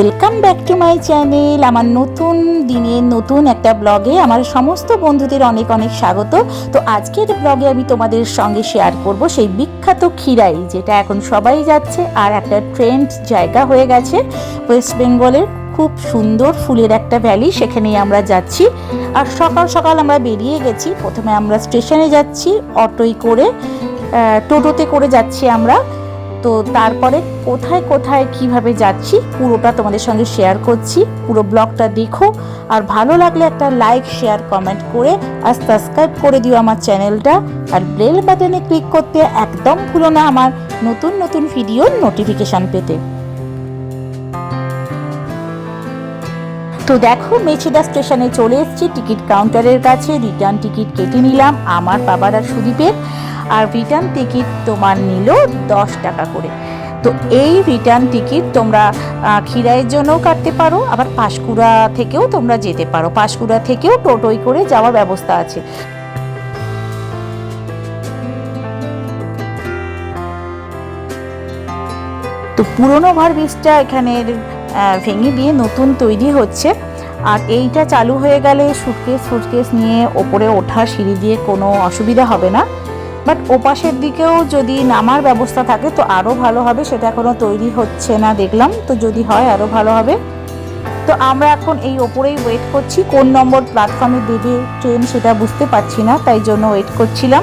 Welcome back to my channel আমার নতুন দিনে নতুন একটা ব্লগে আমার সমস্ত বন্ধুদের অনেক অনেক স্বাগত। তো আজকের ব্লগে আমি তোমাদের সঙ্গে শেয়ার করব সেই বিখ্যাত খিরাই যেটা এখন সবাই যাচ্ছে আর একটা ট্রেন্ড জায়গা হয়ে গেছে। ওয়েস্ট বেঙ্গলের খুব সুন্দর ফুলের একটা ভ্যালি সেখানেই আমরা যাচ্ছি। আর সকাল সকাল আমরা বেরিয়ে গেছি। প্রথমে আমরা স্টেশনে যাচ্ছি অটোই করে টোটোতে করে যাচ্ছি আমরা। তো তারপরে কোথায় কোথায় কীভাবে যাচ্ছি, পুরোটা তোমাদের সঙ্গে শেয়ার করছি। পুরো ব্লগটা দেখো। আর ভালো লাগলে একটা লাইক শেয়ার কমেন্ট করে আর সাবস্ক্রাইব করে দিও আমার চ্যানেলটা। আর বেল বাটনে ক্লিক করতে একদম ভুলো না আমার নতুন নতুন ভিডিওর নোটিফিকেশান পেতে। তো দেখো মেছেদা স্টেশনে চলে এসেছি। টিকিট কাউন্টারের কাছে। রিটার্ন টিকিট কেটে নিলাম। আমার বাবার আর সুদীপের। আর রিটার্ন টিকিট তোমার নিল দশ টাকা করে। তো এই রিটার্ন টিকিট তোমরা খিরাইয়ের জন্যও কাটতে পারো, আবার পাঁশকুড়া থেকেও তোমরা যেতে পারো। পাঁশকুড়া থেকেও টোটোই করে যাওয়ার ব্যবস্থা আছে। তো পুরনো ওভারব্রিজটা এখানের ভেঙে দিয়ে নতুন তৈরি হচ্ছে। আর এইটা চালু হয়ে গেলে সুটকেস ফুটকেস নিয়ে ওপরে ওঠার সিঁড়ি দিয়ে কোনো অসুবিধা হবে না। বাট ওপাশের দিকেও যদি নামার ব্যবস্থা থাকে তো আরও ভালো হবে, সেটা এখনও তৈরি হচ্ছে না দেখলাম। তো যদি হয় আরও ভালো হবে। তো আমরা এখন এই ওপরেই ওয়েট করছি, কোন নম্বর প্ল্যাটফর্মে দেবে ট্রেন সেটা বুঝতে পারছি না, তাই জন্য ওয়েট করছিলাম।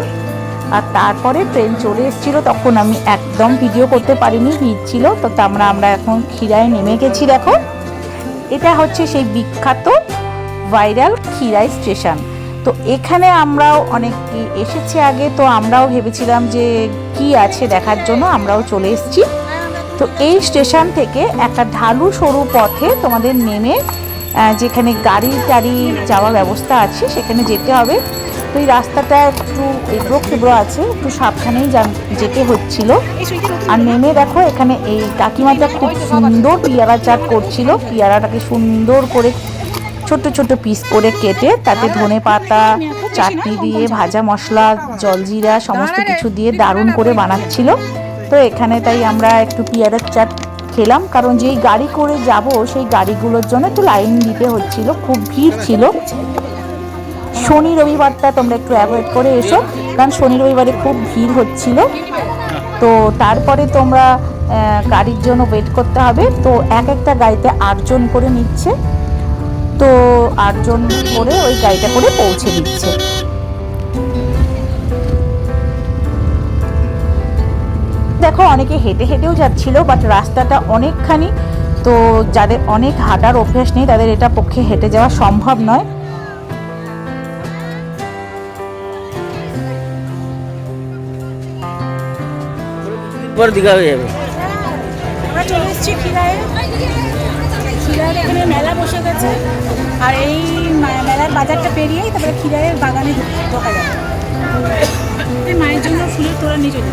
আর তারপরে ট্রেন চলে এসেছিল, তখন আমি একদম ভিডিও করতে পারিনি, ভিড় ছিল। তো আমরা আমরা এখন খিরায় নেমে গেছি, দেখো। এটা হচ্ছে সেই বিখ্যাত ভাইরাল খিরাই স্টেশন তো এখানে আমরাও অনেক এসেছি আগে, তো আমরাও ভেবেছিলাম যে কি আছে দেখার জন্য, আমরাও চলে এসেছি। তো এই স্টেশন থেকে একটা ঢালু সরু পথে তোমাদের নেমে যেখানে গাড়ি টাড়ি যাওয়ার ব্যবস্থা আছে, সেখানে যেতে হবে। তো এই রাস্তাটা একটু এবড়ো খেবড়ো আছে, একটু সাবধানেই যেতে হচ্ছিল। আর নেমে দেখো, এখানে এই কাকিমাটা খুব সুন্দর পিয়ারা চাট করছিল। পিয়ারাটাকে সুন্দর করে ছোট ছোট পিস করে কেটে তাতে ধনে পাতা চাটনি দিয়ে ভাজা মশলা জলজিরা সমস্ত কিছু দিয়ে দারুণ করে বানাচ্ছিল। তো এখানে তাই আমরা একটু পিয়ারার চাট খেলাম কারণ যেই গাড়ি করে যাব সেই গাড়িগুলোর জন্য একটু লাইন দিতে হচ্ছিল খুব ভিড় ছিল। শনি রবিবারটা তোমরা একটু অ্যাভয়েড করে এসো কারণ শনি রবিবারে খুব ভিড় হচ্ছিল। তো তারপরে তোমরা গাড়ির জন্য ওয়েট করতে হবে। তো এক একটা গাড়িতে আটজন করে নিচ্ছে। তো আটজন করে ওই গাড়িটা করে পৌঁছে দিচ্ছে। দেখো অনেকে হেঁটে হেঁটেও যাচ্ছিল বাট রাস্তাটা অনেকখানি তো যাদের অনেক হাঁটার অভ্যাস নেই তাদের এটা পক্ষে হেঁটে যাওয়া সম্ভব নয়। পর দীঘা হয়ে যাবে। আমরা চলে এসেছি খিরায়ের এখানে মেলা বসে গেছে। আর এই মেলার বাজারটা পেরিয়েই তারপরে খিরায়ের বাগানে ঢোকা যাবে মায়ের জন্য ফুলের তোড়া নিয়ে চলে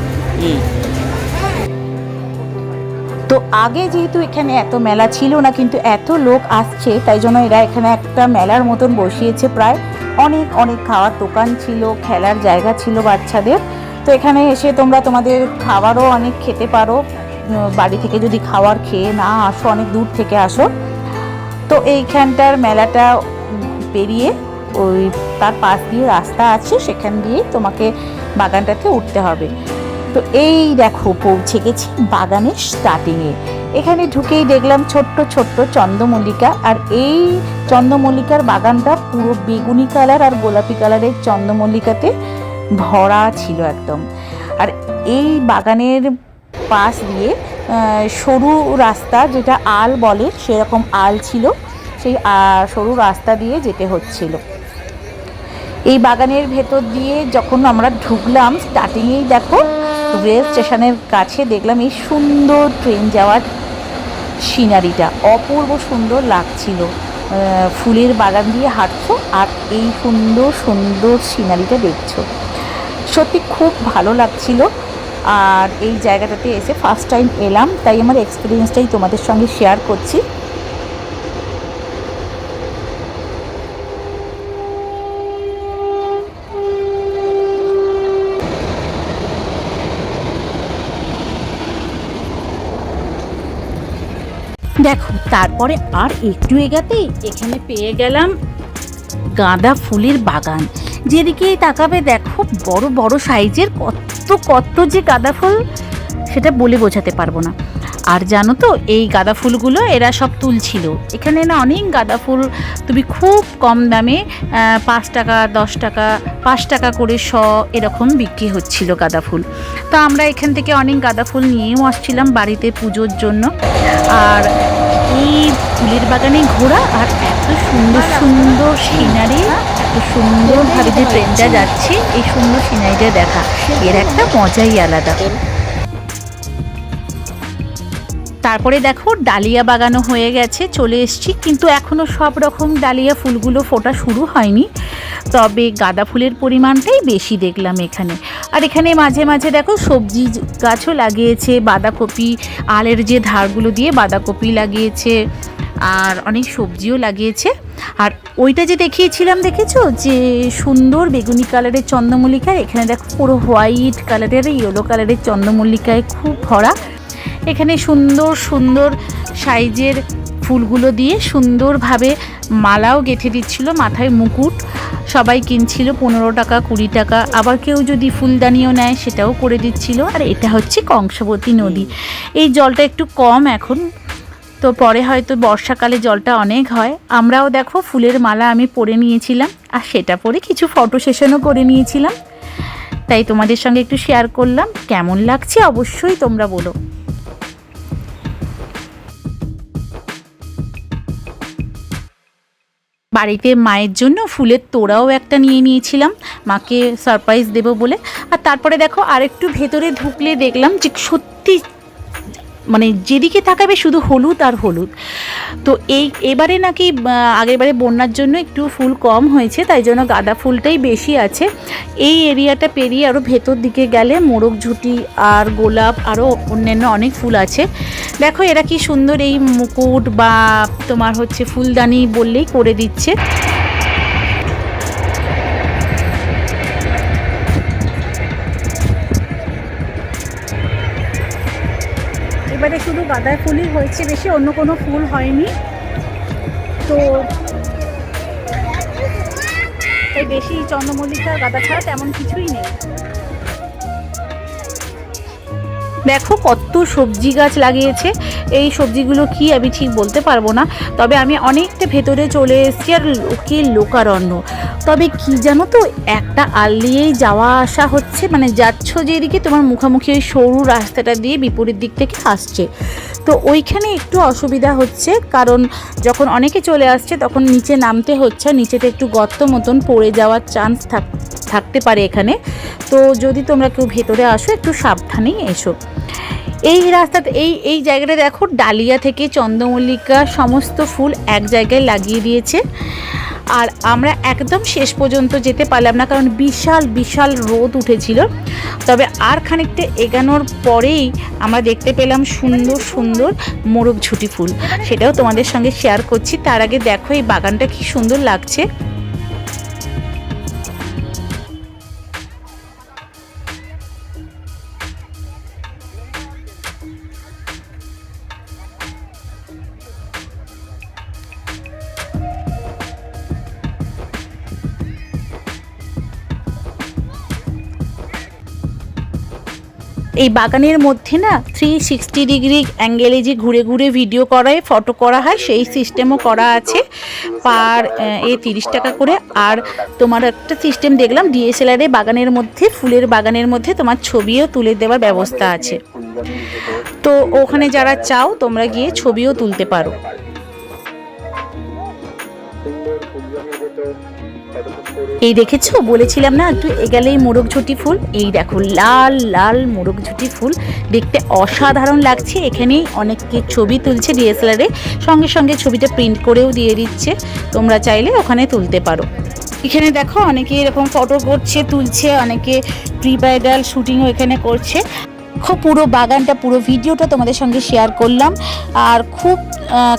তো আগে যেহেতু এখানে এত মেলা ছিল না কিন্তু এত লোক আসছে তাই জন্য এরা এখানে একটা মেলার মতন বসিয়েছে প্রায়। অনেক অনেক খাওয়ার দোকান ছিল খেলার জায়গা ছিল বাচ্চাদের। তো এখানে এসে তোমরা তোমাদের খাবারও অনেক খেতে পারো। বাড়ি থেকে যদি খাবার খেয়ে না আসো অনেক দূর থেকে আসো। তো এইখানটার মেলাটা পেরিয়ে ওই তার পাশ দিয়ে রাস্তা আছে, সেখান দিয়ে তোমাকে বাগানটাতে উঠতে হবে। তো এই দেখো পৌঁছে গেছি বাগানের স্টার্টিংয়ে এখানে ঢুকেই দেখলাম ছোট্ট ছোট্ট চন্দ্রমল্লিকা আর এই চন্দ্রমল্লিকার বাগানটা পুরো বেগুনি কালার আর গোলাপি কালারের চন্দ্রমল্লিকাতে ভরা ছিল একদম। আর এই বাগানের পাশ দিয়ে সরু রাস্তা যেটা আল বলে, সেরকম আল ছিল, সেই সরু রাস্তা দিয়ে যেতে হচ্ছিল। এই বাগানের ভেতর দিয়ে যখন আমরা ঢুকলাম স্টার্টিংয়েই দেখো রেল স্টেশনের কাছে দেখলাম এই সুন্দর ট্রেন যাওয়ার সিনারিটা অপূর্ব সুন্দর লাগছিল। ফুলের বাগান দিয়ে হাঁটছো আর এই সুন্দর সুন্দর সিনারিটা দেখছ। সত্যি খুব ভালো লাগছিল। আর এই জায়গাটাতে এসে ফার্স্ট টাইম এলাম, তাই আমার এক্সপিরিয়েন্সটাই তোমাদের সঙ্গে শেয়ার করছি। দেখো, তারপরে আর একটু এগাতেই এখানে পেয়ে গেলাম গাঁদা ফুলের বাগান। যেদিকেই তাকাবে দেখো, বড় বড় সাইজের কত কত যে গাঁদা ফুল, সেটা বলে বোঝাতে পারব না। আর জানো তো, এই গাঁদা ফুলগুলো এরা সব তুলছিল। এখানে না অনেক গাঁদা ফুল, তুমি খুব কম দামে পাঁচ টাকা, দশ টাকা, পাঁচ টাকা করে শ এরকম বিক্রি হচ্ছিল গাঁদা ফুল। তো আমরা এখান থেকে অনেক গাঁদা ফুল নিয়েও আসছিলাম বাড়িতে পুজোর জন্য। আর এই ফুলের বাগানে ঘোরা আর এত সুন্দর সুন্দর সিনারি। সুন্দরভাবে যে ট্রেনটা যাচ্ছে, এই সুন্দর সিনারিটা দেখা। এর একটা মজাই আলাদা। তারপরে দেখো, ডালিয়া বাগানো হয়ে গেছে, চলে এসছি। কিন্তু এখনও সব রকম ডালিয়া ফুলগুলো ফোটা শুরু হয়নি। তবে গাঁদা ফুলের পরিমাণটাই বেশি দেখলাম এখানে। আর এখানে মাঝে মাঝে দেখো, সবজি গাছও লাগিয়েছে, বাঁধাকপি, আলের যে ধারগুলো দিয়ে বাঁধাকপি লাগিয়েছে, আর অনেক সবজিও লাগিয়েছে। আর ওইটা যে দেখিয়েছিলাম, দেখেছ? যে সুন্দর বেগুনি কালারের চন্দ্রমল্লিকা এখানে দেখো পুরো হোয়াইট কালারের, ইয়েলো কালারের চন্দ্রমল্লিকায় খুব ভরা। এখানে সুন্দর সুন্দর সাইজের ফুলগুলো দিয়ে সুন্দরভাবে মালাও গেঁথে দিচ্ছিল, মাথায় মুকুট। সবাই কিনছিল পনেরো টাকা, কুড়ি টাকা। আবার কেউ যদি ফুলদানিও নেয়, সেটাও করে দিচ্ছিল। আর এটা হচ্ছে কংসাবতী নদী। এই জলটা একটু কম এখন। তো পরে হয়তো বর্ষাকালে জলটা অনেক হয়। আমরাও দেখো ফুলের মালা আমি পরে নিয়েছিলাম আর সেটা পরে কিছু ফটো সেশনও করে নিয়েছিলাম। তাই তোমাদের সঙ্গে একটু শেয়ার করলাম। কেমন লাগছে অবশ্যই তোমরা বলো। বাড়িতে মায়ের জন্য ফুলের তোড়াও একটা নিয়ে নিয়েছিলাম। মাকে সারপ্রাইজ দেবো বলে। আর তারপরে দেখো আরেকটু ভেতরে ঢুকলে দেখলাম যে সত্যি মানে যেদিকে তাকাবে শুধু হলুদ আর হলুদ। তো এই, এবারে নাকি আগেরবারে বন্যার জন্য একটু ফুল কম হয়েছে, তাই জন্য গাঁদা ফুলটাই বেশি আছে। এই এরিয়াটা পেরিয়ে আরও ভেতর দিকে গেলে মোরগ ঝুটি আর গোলাপ আরও অন্যান্য অনেক ফুল আছে। দেখো এরা কি সুন্দর এই মুকুট বা তোমার হচ্ছে ফুলদানি বললেই করে দিচ্ছে। এবারে শুধু গাঁদা ফুলই হয়েছে বেশি, অন্য কোনো ফুল হয়নি। তো এই বেশি চন্দ্রমল্লিকা গাঁদা ছাড়া তেমন কিছুই নেই। দেখো কত সবজি গাছ লাগিয়েছে, এই সবজিগুলো কি আমি ঠিক বলতে পারব না, তবে আমি অনেকটা ভেতরে চলে এসেছি আর কি লোকারণ্য। তবে কি জানো তো, একটা আলিয়েই যাওয়া আসা হচ্ছে মানে যাচ্ছ যেদিকে তোমার মুখোমুখি ওই সরু রাস্তাটা দিয়ে বিপরীত দিক থেকে আসছে। তো ওইখানে একটু অসুবিধা হচ্ছে, কারণ যখন অনেকে চলে আসছে তখন নিচে নামতে হচ্ছে, নিচেতে একটু গর্ত মতন পড়ে যাওয়ার চান্স থাক, থাকতে পারে এখানে। তো যদি তোমরা কেউ ভেতরে আসো, একটু সাবধানেই এসো। এই রাস্তাতে এই এই জায়গাটা দেখো, ডালিয়া থেকে চন্দ্রমল্লিকা সমস্ত ফুল এক জায়গায় লাগিয়ে দিয়েছে। আর আমরা একদম শেষ পর্যন্ত যেতে পারলাম না, কারণ বিশাল বিশাল রোদ উঠেছিল। তবে আর খানিকটা এগানোর পরেই আমরা দেখতে পেলাম সুন্দর সুন্দর মোরগ ঝুটি ফুল। সেটাও তোমাদের সঙ্গে শেয়ার করছি। তার আগে দেখো এই বাগানটা কি সুন্দর লাগছে। এই বাগানের মধ্যে না থ্রি সিক্সটি ডিগ্রি অ্যাঙ্গেলে যে ঘুরে ঘুরে ভিডিও করায় ফটো করা হয়, সেই সিস্টেমও করা আছে। পার, এ তিরিশ টাকা করে। আর তোমার একটা সিস্টেম দেখলাম ডিএসএলআরে বাগানের মধ্যে, ফুলের বাগানের মধ্যে তোমার ছবিও তুলে দেওয়ার ব্যবস্থা আছে। তো ওখানে যারা চাও, তোমরা গিয়ে ছবিও তুলতে পারো। এই দেখেছ? বলেছিলাম না, একটু এগেলেই মোরগ ঝুটি ফুল? এই দেখো, লাল লাল মোরগ ঝুটি ফুল। দেখতে অসাধারণ লাগছে। এখানেই অনেকে ছবি তুলছে ডিএসএলআরে সঙ্গে সঙ্গে ছবিটা প্রিন্ট করেও দিয়ে দিচ্ছে। তোমরা চাইলে ওখানে তুলতে পারো। এখানে দেখো, অনেকে এরকম ফটো করছে, তুলছে, অনেকে প্রি ব্রাইডাল শুটিংও এখানে করছে। খুব পুরো বাগানটা, পুরো ভিডিওটা তোমাদের সঙ্গে শেয়ার করলাম। আর খুব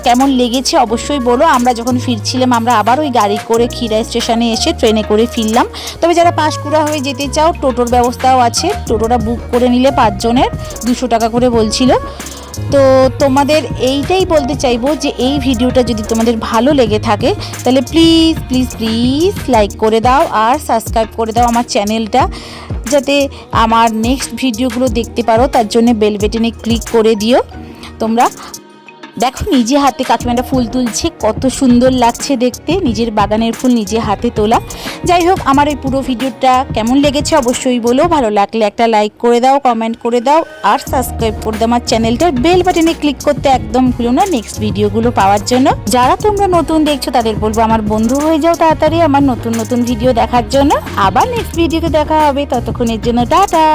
কেমন লেগেছে অবশ্যই বলো। আমরা যখন ফিরছিলাম, আমরা আবার ওই গাড়ি করে খিরা স্টেশনে এসে ট্রেনে করে ফিরলাম। তবে যারা পাঁশকুড়া হয়ে যেতে চাও, টোটোর ব্যবস্থাও আছে। টোটোটা বুক করে নিলে পাঁচজনের, দুশো টাকা করে বলছিল। তো তোমাদের এইটাই বলতে চাইব যে, এই ভিডিওটা যদি তোমাদের ভালো লেগে থাকে, তাহলে প্লিজ প্লিজ প্লিজ লাইক করে দাও আর সাবস্ক্রাইব করে দাও আমার চ্যানেলটা যাতে আমার নেক্সট ভিডিওগুলো দেখতে পারো তার জন্য বেল বেটনে ক্লিক করে দিও। তোমরা দেখো, নিজে হাতে কাকিমাটা ফুল তুলছে, কত সুন্দর লাগছে দেখতে। নিজের বাগানের ফুল নিজে হাতে তোলা। যাই হোক, আমার এই পুরো ভিডিওটা কেমন লেগেছে অবশ্যই বলো। ভালো লাগলে একটা লাইক করে দাও কমেন্ট করে দাও, আর সাবস্ক্রাইব করে দাও আমার চ্যানেলটার বেল বাটনে ক্লিক করতে একদম ভুলো না নেক্সট ভিডিওগুলো পাওয়ার জন্য। যারা তোমরা নতুন দেখছ, তাদের বলব আমার বন্ধু হয়ে যাও তাড়াতাড়ি আমার নতুন নতুন ভিডিও দেখার জন্য। আবার নেক্সট ভিডিওতে দেখা হবে, ততক্ষণের জন্য টাটা।